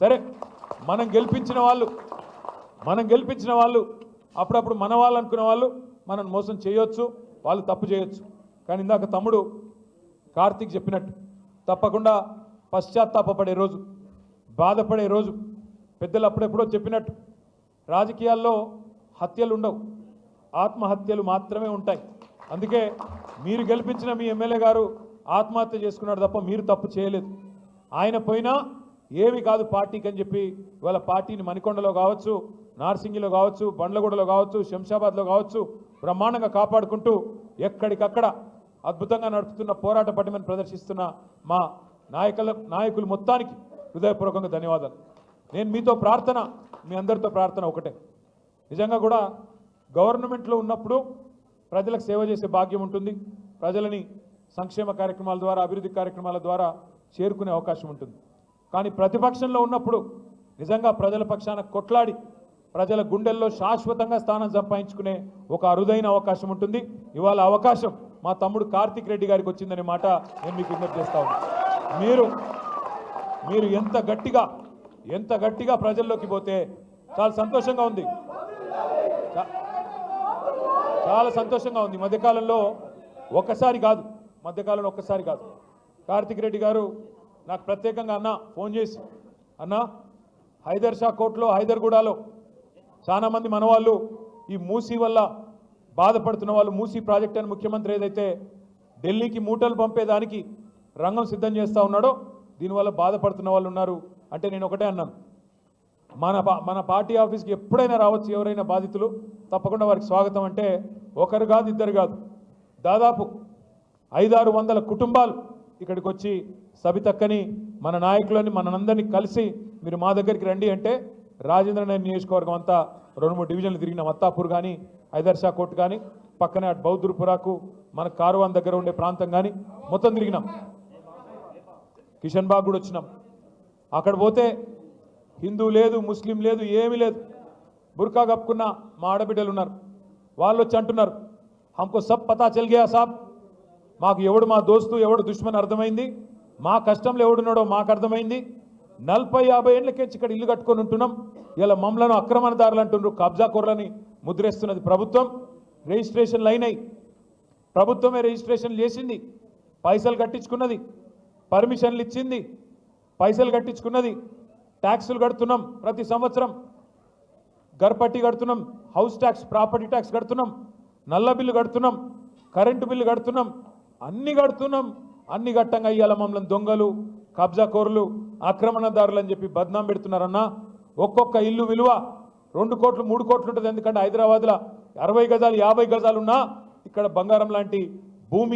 సరే మనం గెలిపించిన వాళ్ళు మనం గెలిపించిన వాళ్ళు అప్పుడప్పుడు మన వాళ్ళు అనుకునే వాళ్ళు మనం మోసం చేయొచ్చు వాళ్ళు తప్పు చేయొచ్చు. కానీ ఇందాక తమ్ముడు కార్తీక్ చెప్పినట్టు తప్పకుండా పశ్చాత్తాపడే రోజు బాధపడే రోజు. పెద్దలు అప్పుడెప్పుడో చెప్పినట్టు రాజకీయాల్లో హత్యలు ఉండవు. ఆత్మహత్యలు మాత్రమే ఉంటాయి. అందుకే మీరు గెలిపించిన మీ ఎమ్మెల్యే గారు ఆత్మహత్య చేసుకున్నాడు తప్ప మీరు తప్పు చేయలేదు. ఆయన పోయినా ఏమి కాదు పార్టీకి అని చెప్పి ఇవాళ పార్టీని మణికొండలో కావచ్చు నార్సింగిలో కావచ్చు బండ్లగూడలో కావచ్చు శంషాబాద్లో కావచ్చు బ్రహ్మాండంగా కాపాడుకుంటూ ఎక్కడికక్కడ అద్భుతంగా నడుపుతున్న పోరాట పటిమని ప్రదర్శిస్తున్న మా నాయకుల నాయకులు మొత్తానికి హృదయపూర్వకంగా ధన్యవాదాలు. నేను మీతో ప్రార్థన మీ అందరితో ప్రార్థన ఒకటే. నిజంగా కూడా గవర్నమెంట్లో ఉన్నప్పుడు ప్రజలకు సేవ చేసే భాగ్యం ఉంటుంది. ప్రజలని సంక్షేమ కార్యక్రమాల ద్వారా అభివృద్ధి కార్యక్రమాల ద్వారా చేరుకునే అవకాశం ఉంటుంది. కానీ ప్రతిపక్షంలో ఉన్నప్పుడు నిజంగా ప్రజల పక్షాన కొట్లాడి ప్రజల గుండెల్లో శాశ్వతంగా స్థానం సంపాదించుకునే ఒక అరుదైన అవకాశం ఉంటుంది. ఇవాళ అవకాశం మా తమ్ముడు కార్తిక్ రెడ్డి గారికి వచ్చిందనే మాట నేను మీకు విజ్ఞప్తి చేస్తా మీరు మీరు ఎంత గట్టిగా ఎంత గట్టిగా ప్రజల్లోకి పోతే చాలా సంతోషంగా ఉంది. చాలా సంతోషంగా ఉంది. మధ్యకాలంలో ఒక్కసారి కాదు మధ్యకాలంలో ఒక్కసారి కాదు. కార్తిక్ రెడ్డి గారు నాకు ప్రత్యేకంగా అన్న ఫోన్ చేసి అన్న హైదర్ షా కోర్టులో హైదర్గూడలో చాలామంది మనవాళ్ళు ఈ మూసీ వల్ల బాధపడుతున్న వాళ్ళు మూసీ ప్రాజెక్ట్ అని ముఖ్యమంత్రి ఏదైతే ఢిల్లీకి మూటలు పంపేదానికి రంగం సిద్ధం చేస్తూ ఉన్నాడో దీనివల్ల బాధపడుతున్న వాళ్ళు ఉన్నారు అంటే నేను ఒకటే అన్నాను. మన పా- మన పార్టీ ఆఫీస్కి ఎప్పుడైనా రావచ్చు ఎవరైనా బాధితులు తప్పకుండా వారికి స్వాగతం అంటే ఒకరు కాదు ఇద్దరు కాదు. దాదాపు ఐదారు వందల కుటుంబాలు ఇక్కడికి వచ్చి సబితక్కని మన నాయకులని మనందరినీ కలిసి మీరు మా దగ్గరికి రండి అంటే రాజేంద్ర నియోజకవర్గం అంతా రెండు మూడు డివిజన్లు తిరిగిన మత్తాపూర్ కానీ హైదర్షా కోట్ కానీ పక్కనే అటు బౌద్ధుర్పురాకు మన కారువాన్ దగ్గర ఉండే ప్రాంతం కానీ మొత్తం తిరిగినాం. కిషన్ బాగ్ కూడా వచ్చినాం. అక్కడ పోతే హిందూ లేదు ముస్లిం లేదు ఏమీ లేదు. బుర్కా కప్పుకున్న మా ఆడబిడ్డలు ఉన్నారు. వాళ్ళు వచ్చి అంటున్నారు హమ్కో సబ్ పతా చల్ గయా సాబ్? మాకు ఎవడు మా దోస్తు ఎవడు దుష్మని అర్థమైంది? మా కష్టంలో ఎవడున్నాడో మాకు అర్థమైంది. నలభై యాభై ఏళ్ళకేంచి ఇక్కడ ఇల్లు కట్టుకొని ఉంటున్నాం. ఇలా మమ్మలను అక్రమణదారులు అంటున్నారు కబ్జా కూరలని ముద్రేస్తున్నది ప్రభుత్వం. రిజిస్ట్రేషన్లు అయినాయి. ప్రభుత్వమే రిజిస్ట్రేషన్ చేసింది. పైసలు కట్టించుకున్నది. పర్మిషన్లు ఇచ్చింది. పైసలు కట్టించుకున్నది. ట్యాక్సులు కడుతున్నాం ప్రతి సంవత్సరం. గర్పట్టి కడుతున్నాం. హౌస్ ట్యాక్స్ ప్రాపర్టీ ట్యాక్స్ కడుతున్నాం. నల్ల బిల్లు కడుతున్నాం. కరెంటు బిల్లు కడుతున్నాం. అన్ని కడుతున్నాం. అన్ని గట్టంగా ఇవాళ మమ్మల్ని దొంగలు కబ్జా కోరులు ఆక్రమణదారులు అని చెప్పి బద్నాం పెడుతున్నారన్నా. ఒక్కొక్క ఇల్లు విలువ రెండు కోట్లు మూడు కోట్లు ఉంటుంది. ఎందుకంటే హైదరాబాద్లో అరవై గజాలు యాభై గజాలున్నా ఇక్కడ బంగారం లాంటి